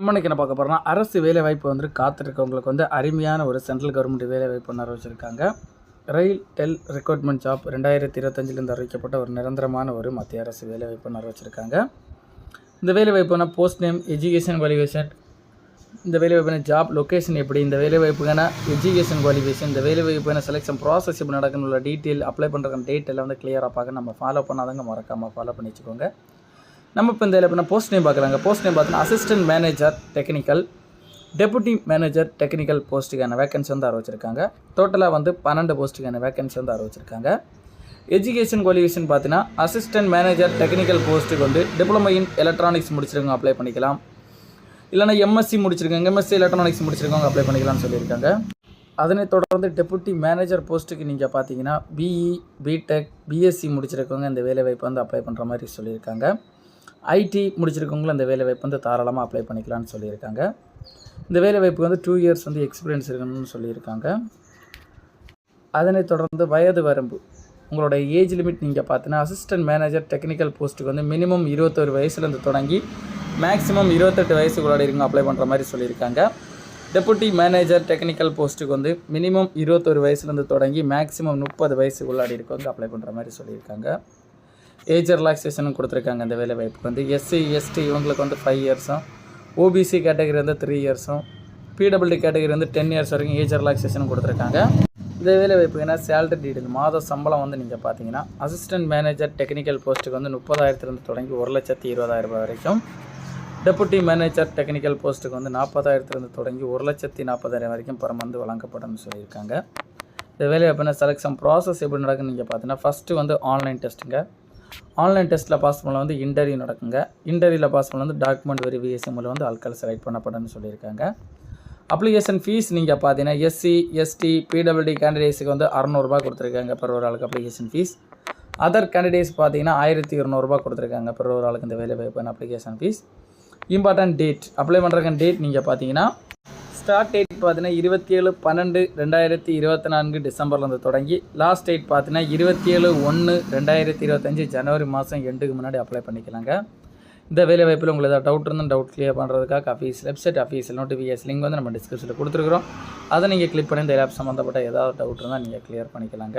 இன்னைக்கு என்ன பார்க்க போகிறோம்னா அரசு வேலைவாய்ப்பு வந்து காத்திருக்கவங்களுக்கு வந்து அருமையான ஒரு சென்ட்ரல் கவர்மெண்ட் வேலைவாய்ப்பு ஒன்று அறிவிச்சிருக்காங்க. ரயில் டெல் ரெக்ரூட்மெண்ட் ஜாப் ரெண்டாயிரத்தி இருபத்தஞ்சிலேருந்து அறிவிக்கப்பட்ட ஒரு நிரந்தரமான ஒரு மத்திய அரசு வேலைவாய்ப்பு ஒன்று அறிவிச்சிருக்காங்க. இந்த வேலைவாய்ப்புனா போஸ்ட் நேம் எஜுகேஷன் குவாலிஃபிகேஷன் இந்த வேலைவாய்ப்பான ஜாப் லொக்கேஷன் எப்படி? இந்த வேலைவாய்ப்புக்கான எஜுகேஷன் குவாலிஃபிகேஷன் இந்த வேலைவாய்ப்பான செலெக்ஷன் ப்ராசஸ் எப்படி நடக்கணும் உள்ள டீட்டெயில் அப்ளை பண்ணுறதுக்கான டேட் எல்லாம் வந்து கிளியராக பார்க்க நம்ம ஃபாலோ பண்ணாதவங்க மறக்காமல் ஃபாலோ பண்ணி வச்சுக்கோங்க. நம்ம இப்போ இந்த இப்போ போஸ்ட் நேம் பார்க்குறாங்க போஸ்ட் நேம் பார்த்தீங்கன்னா assistant manager technical deputy manager technical போஸ்ட்டுக்கான vacancy வந்து ஆரம்பிச்சிருக்காங்க. டோட்டலாக வந்து பன்னெண்டு போஸ்ட்டுக்கான வேகன்சி வந்து ஆரம்பிச்சிருக்காங்க. எஜுகேஷன் குவாலிஃபிகேஷன் பார்த்தீங்கன்னா அசிஸ்டன்ட் மேனேஜர் டெக்னிக்கல் போஸ்ட்டுக்கு வந்து டிப்ளமோ இன் எலக்ட்ரானிக்ஸ் முடிச்சிருக்கவங்க அப்ளை பண்ணிக்கலாம். இல்லைனா எம்எஸ்சி முடிச்சிருக்காங்க எம்எஸ்சி எலக்ட்ரானிக்ஸ் முடிச்சிருக்கவங்க அப்ளை பண்ணிக்கலாம்னு சொல்லியிருக்காங்க. அதனைத் தொடர்ந்து டெபுட்டி மேனேஜர் போஸ்ட்டுக்கு நீங்கள் பார்த்தீங்கன்னா பிஇ பிடெக் பிஎஸ்சி முடிச்சிருக்கவங்க இந்த வேலைவாய்ப்பு வந்து அப்ளை பண்ணுற மாதிரி சொல்லியிருக்காங்க. ஐடி முடிச்சிருக்கவங்களும் இந்த வேலைவாய்ப்பு வந்து தாராளமாக அப்ளை பண்ணிக்கலாம்னு சொல்லியிருக்காங்க. இந்த வேலைவாய்ப்புக்கு வந்து டூ இயர்ஸ் வந்து எக்ஸ்பீரியன்ஸ் இருக்கணும்னு சொல்லியிருக்காங்க. அதனைத் தொடர்ந்து வயது வரம்பு. உங்களோட ஏஜ் லிமிட் நீங்கள் பார்த்தீங்கன்னா அசிஸ்டன்ட் மேனேஜர் டெக்னிக்கல் போஸ்ட்டுக்கு வந்து மினிமம் இருபத்தொரு வயசுலேருந்து தொடங்கி மேக்ஸிமம் இருபத்தெட்டு வயசுக்குள்ளாடி இருக்கவங்க அப்ளை பண்ணுற மாதிரி சொல்லியிருக்காங்க. டெபுட்டி மேனேஜர் டெக்னிக்கல் போஸ்ட்டுக்கு வந்து மினிமம் இருபத்தொரு வயசுலேருந்து தொடங்கி மேக்ஸிமம் முப்பது வயசுக்குள்ளாடி இருக்கவங்க அப்ளை பண்ணுற மாதிரி சொல்லியிருக்காங்க. ஏஜ் ரிலாக்ஸேஷனும் கொடுத்துருக்காங்க இந்த வேலை வாய்ப்புக்கு. வந்து எஸ்சி எஸ்டி இவங்களுக்கு வந்து ஃபைவ் இயர்ஸும் ஓபிசி கேட்டகரி வந்து த்ரீ இயர்ஸும் பிடபிள்யூ கேட்டகரி வந்து டென் இயர்ஸ் வரைக்கும் ஏஜ் ரிலாக்ஸேஷனும் கொடுத்துருக்காங்க. இந்த வேலை வாய்ப்புக்குன்னா சேலரி டீட்டெயில் மாத சம்பளம் வந்து நீங்கள் பார்த்தீங்கன்னா அசிஸ்டன்ட் மேனேஜர் டெக்னிக்கல் போஸ்ட்டுக்கு வந்து முப்பதாயிரத்துலேருந்து தொடங்கி ஒரு லட்சத்தி இருபதாயிரம் ரூபாய் வரைக்கும். டெபுட்டி மேனேஜர் டெக்னிக்கல் போஸ்ட்டுக்கு வந்து நாற்பதாயிரத்துலேருந்து தொடங்கி ஒரு லட்சத்தி நாற்பதாயிரம் வரைக்கும் பரம் வந்து வழங்கப்படும்னு சொல்லியிருக்காங்க. இந்த வேலை வாய்ப்புனா செலெக்ஷன் ப்ராசஸ் எப்படி நடக்குன்னு நீங்கள் பார்த்தீங்கன்னா ஃபஸ்ட்டு வந்து ஆன்லைன் டெஸ்ட்டுங்க ஆன்லைன் டெஸ்ட்டில் பாஸ் பண்ணல வந்து இன்டர்வியூ நடக்குங்க. இன்டர்வியூவில் பாஸ் பண்ண வந்து டாக்குமெண்ட் வெரிஃபிகேஷன் மூலம் வந்து ஆட்கள் செலக்ட் பண்ணப்படும்னு சொல்லியிருக்காங்க. அப்ளிகேஷன் ஃபீஸ் நீங்கள் பார்த்தீங்கன்னா எஸ்சி எஸ்டி பிடபிள்யூடி கேண்டிடேட்ஸுக்கு வந்து அறநூறுபா கொடுத்துருக்காங்க per ஒரு ஆளுக்கு அப்ளிகேஷன் ஃபீஸ் அதர் கேண்டிடேட்ஸ் பார்த்தீங்கன்னா ஆயிரத்தி இரநூறுபா கொடுத்துருக்காங்க per ஒரு ஆளுக்கு இந்த வேலை வாய்ப்பான application fee important date apply பண்ணுறக்கான date நீங்கள் பார்த்தீங்கன்னா ஸ்டார்ட் டேட் பார்த்தீங்கன்னா இருபத்தி ஏழு பன்னெண்டு ரெண்டாயிரத்தி இருபத்தி நான்கு டிசம்பர்லேருந்து தொடங்கி லாஸ்ட் டேட் பார்த்தீங்கன்னா இருபத்தி ஏழு ஒன்று ரெண்டாயிரத்தி இருபத்தஞ்சி ஜனவரி மாதம் எண்டுக்கு முன்னாடி அப்ளை பண்ணிக்கலாங்க. இந்த வேலை வாய்ப்பில் உங்களுக்கு ஏதாவது டவுட் இருந்தால் டவுட் கிளியர் பண்ணுறதுக்காக அஃபீஸ் வெப்சைட் அஃபீஸில் நோட்டிஃபிகேஷன் லிங்க் வந்து நம்ம டிஸ்கிரிப்ஷனில் கொடுத்துருக்குறோம். அதை நீங்கள் கிளிக் பண்ணி இந்த ஆப் சம்மந்தப்பட்ட ஏதாவது டவுட் இருந்தால் நீங்கள் கிளியர் பண்ணிக்கலாங்க.